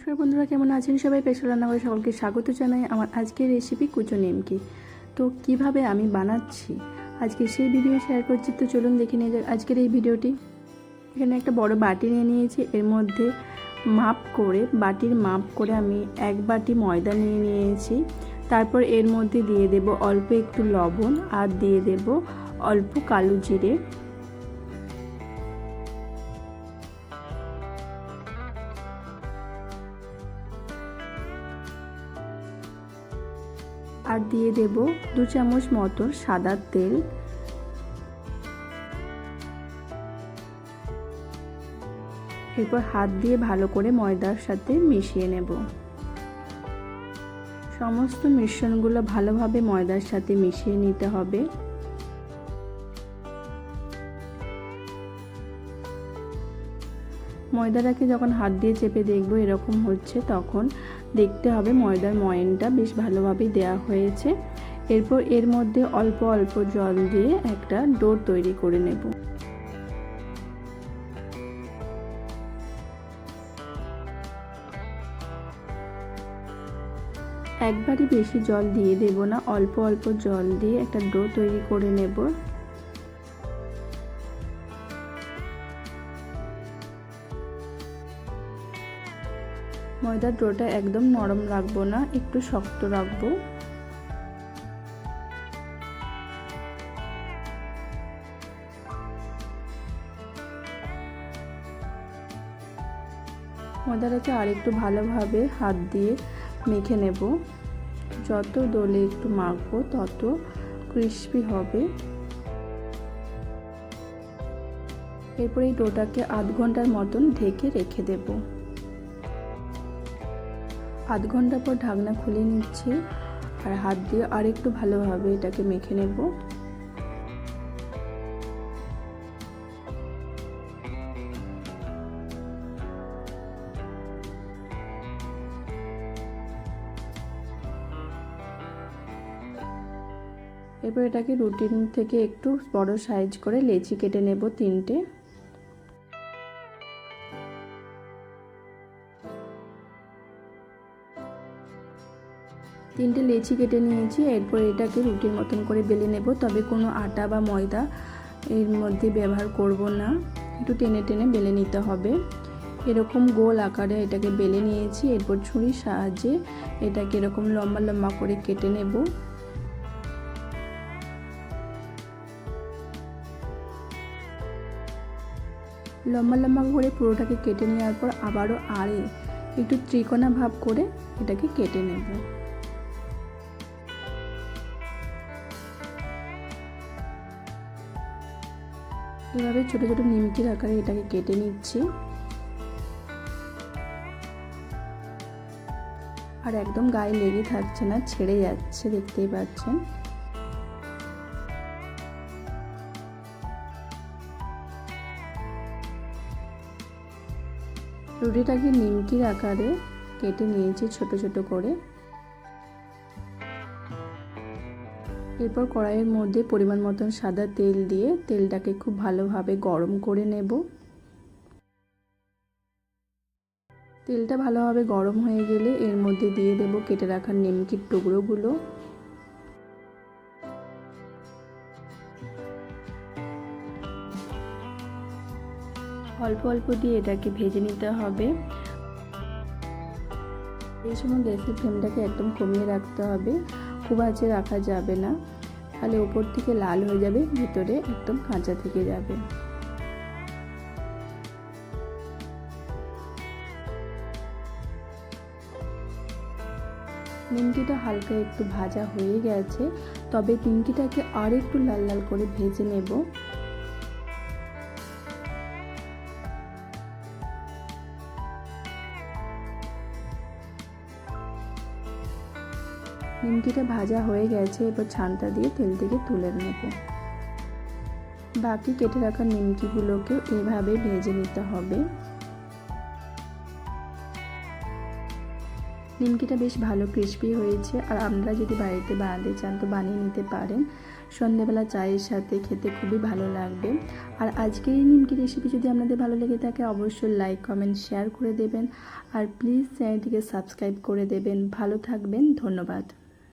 নমস্কার বন্ধুরা, কেমন আছেন সবাই? পেশা রান্না করে সকলকে স্বাগত জানাই আমার আজকের রেসিপি কুচো নিমকি। তো কীভাবে আমি বানাচ্ছি? আজকে সেই ভিডিও শেয়ার করছি। তো চলুন দেখে নিয়ে যাক আজকের এই ভিডিওটি এখানে একটা বড় বাটি নিয়ে নিয়েছি। এর মধ্যে মাপ করে, বাটির মাপ করে আমি এক বাটি ময়দা নিয়ে নিয়েছি। তারপর এর মধ্যে দিয়ে দেব অল্প একটু লবণ আর দিয়ে দেব অল্প কালো জিরে। আর দিয়ে দেব দু চামচ মতো সাদা তেল। এরপর হাত দিয়ে ভালো করে ময়দার সাথে মিশিয়ে নেব। সমস্ত মিশ্রণগুলো ভালোভাবে ময়দার সাথে মিশিয়ে নিতে হবে। ময়দাটাকে যখন হাত দিয়ে চেপে দেখব এরকম হচ্ছে, তখন দেখতে হবে ময়দার ময়নটা বেশ ভালোভাবেই দেওয়া হয়েছে। এরপর এর মধ্যে অল্প অল্প জল দিয়ে একটা ডোর তৈরি করে নেব। একবারই বেশি জল দিয়ে দেব না, অল্প অল্প জল দিয়ে একটা ডো তৈরি করে নেব। ময়দার ডোটা একদম নরম রাখব না, একটু শক্ত রাখব। ময়দাটাকে আর একটু ভালোভাবে হাত দিয়ে মেখে নেব। যত দোলে একটু মাখবো, তত ক্রিস্পি হবে। এরপর এই ডোটাকে আধ ঘণ্টার মতন ঢেকে রেখে দেব। আধ ঘণ্টা পর ঢাকনা খুলে নিচ্ছি আর হাত দিয়ে আর একটু ভালোভাবে এটাকে মেখে নেব। এরপর এটাকে রুটিন থেকে একটু বড় সাইজ করে লেচি কেটে নেব তিনটে। তিনটে লেচি কেটে নিয়েছি, এরপর এটাকে রুটির মতন করে বেলে নেব। তবে কোনো আটা বা ময়দা এর মধ্যে ব্যবহার করব না। একটু টেনে টেনে বেলে নিতে হবে। এরকম গোল আকারে এটাকে বেলে নিয়েছি। এরপর ছুরির সাহায্যে এটাকে এরকম লম্বা লম্বা করে কেটে নেব। লম্বা লম্বা করে পুরোটাকে কেটে নেওয়ার পর আবারও আড়ে একটু ত্রিকোণা ভাব করে এটাকে কেটে নেব। এভাবে ছোট ছোট নিমকির আকারে এটাকে কেটে নিচ্ছি। আর একদম গায়ে লেগে থাকছে না, ছেড়ে যাচ্ছে, দেখতেই পাচ্ছেন। রুটিটাকে নিমকির আকারে কেটে নিয়েছি ছোট ছোট করে। এরপর কড়াইয়ের মধ্যে পরিমাণ মতন সাদা তেল দিয়ে তেলটাকে খুব ভালোভাবে গরম করে নেব। তেলটা ভালোভাবে গরম হয়ে গেলে এর মধ্যে দিয়ে দেব কেটে রাখা নিমকির টুকরোগুলো। অল্প অল্প দিয়ে এটাকে ভেজে নিতে হবে। এই সময় গ্যাসের ফ্লেমটাকে একদম কমিয়ে রাখতে হবে। খুব রাখা যাবে না। তাহলে ওপর থেকে লাল হয়ে যাবে, ভিতরে একদম কাঁচা থেকে যাবে। নিমকিটা হালকা একটু ভাজা হয়ে গেছে, তবে নিমকিটাকে আর একটু লাল লাল করে ভেজে নেব। নিমকিটা ভাজা হয়ে গেছে, এবার ছানটা দিয়ে তেল থেকে তুলে নেব। বাকি কেটে রাখা নিমকিগুলোকে এভাবে ভেজে নিতে হবে। নিমকিটা বেশ ভালো ক্রিস্পি হয়েছে, আর আমরা যদি বাড়িতে বানাতে চান তো বানিয়ে নিতে পারেন। সন্ধেবেলা চায়ের সাথে খেতে খুবই ভালো লাগবে। আর আজকের এই নিমকি রেসিপি যদি আপনাদের ভালো লেগে থাকে, অবশ্যই লাইক কমেন্ট শেয়ার করে দেবেন। আর প্লিজ চ্যানেলটিকে সাবস্ক্রাইব করে দেবেন। ভালো থাকবেন, ধন্যবাদ।